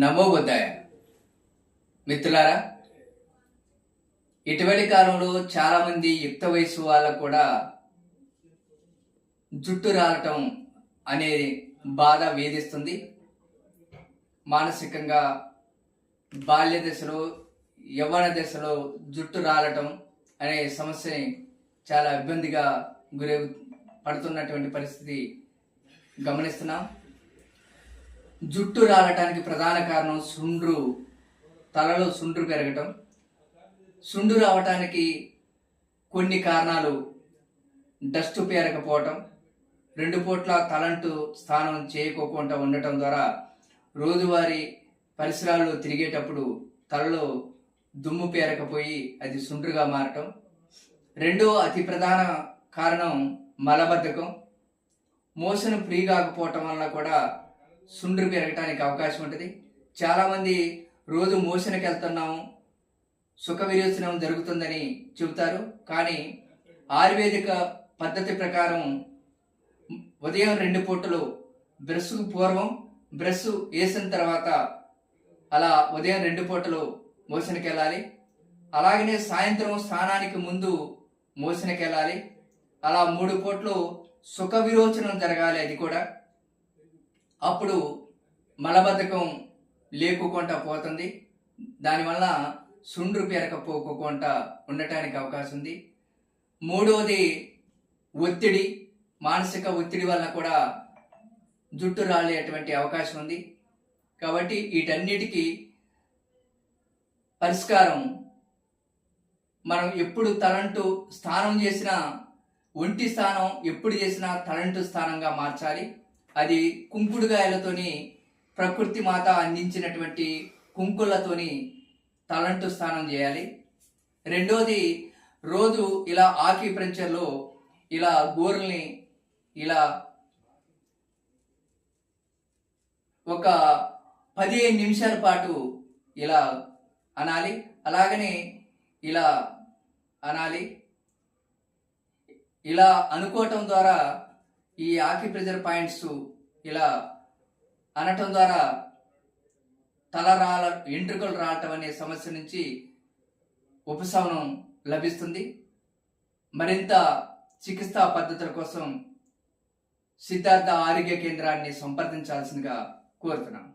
నమోబుద్దాయ మిత్రులారా ఇటువంటి కాలంలో చాలా మంది యుక్త వయసు వాళ్ళకు కూడా జుట్టు రాలటం అనే బాధ వేధిస్తుంది. మానసికంగా బాల్య దశలో యవ్వన దశలో జుట్టు రాలటం అనే సమస్యని చాలా ఇబ్బందిగా గురి పడుతున్నటువంటి పరిస్థితి గమనిస్తున్నాం. జుట్టు రాలటానికి ప్రధాన కారణం సుండ్రు. తలలో సుండ్రు పెరగటం. సుండు రావటానికి కొన్ని కారణాలు. డస్ట్ పేరకపోవటం. రెండు పూట్ల తలంటు స్నానం చేయకోకుండా ఉండటం ద్వారా రోజువారీ పరిసరాల్లో తిరిగేటప్పుడు తలలో దుమ్ము పేరకపోయి అది సుండ్రుగా మారటం. రెండో అతి ప్రధాన కారణం మలబద్ధకం. మోషన్ ఫ్రీ కాకపోవటం వల్ల కూడా సుండ్రు పెరగటానికి అవకాశం ఉంటుంది. చాలామంది రోజు మోషన్కి వెళ్తున్నాము సుఖ విరోచనం జరుగుతుందని చెబుతారు. కానీ ఆయుర్వేదిక పద్ధతి ప్రకారం ఉదయం రెండు పూటలు బ్రష్కు పూర్వం బ్రష్ వేసిన తర్వాత అలా ఉదయం రెండు పూటలు మోషన్కి వెళ్ళాలి అలాగనే సాయంత్రం స్నానానికి ముందు మోషన్కి వెళ్ళాలి అలా మూడు పూటలు సుఖ విరోచనం జరగాలి అది కూడా. అప్పుడు మలబద్ధకం లేకుండా పోతుంది. దానివల్ల సుండ్రు పెరకపోకుండా ఉండటానికి అవకాశం ఉంది మూడవది ఒత్తిడి. మానసిక ఒత్తిడి వల్ల కూడా జుట్టు రాలేటువంటి అవకాశం ఉంది కాబట్టి వీటన్నిటికీ పరిష్కారం మనం ఎప్పుడు తలంటు స్నానం చేసినా ఒంటి స్థానం ఎప్పుడు చేసినా తలంటు స్థానంగా మార్చాలి. అది కుంకుడుగాయలతోని ప్రకృతి మాత అందించినటువంటి కుంకులతోని తలంటు స్నానం చేయాలి. రెండోది రోజు ఇలా ఆకి ప్రెంచర్లో ఇలా గోరుల్ని ఇలా ఒక పదిహేను నిమిషాల పాటు ఇలా అనాలి. అలాగనే ఇలా అనాలి. ఇలా అనుకోవటం ద్వారా ఈ ఆకి ప్రెజర్ పాయింట్స్ ఇలా అనటం ద్వారా తల రాల ఎంట్రుకలు రావటం అనే సమస్య నుంచి ఉపశమనం లభిస్తుంది. మరింత చికిత్సా పద్ధతుల కోసం సిద్ధార్థ ఆరోగ్య కేంద్రాన్ని సంప్రదించాల్సిందిగా కోరుతున్నాను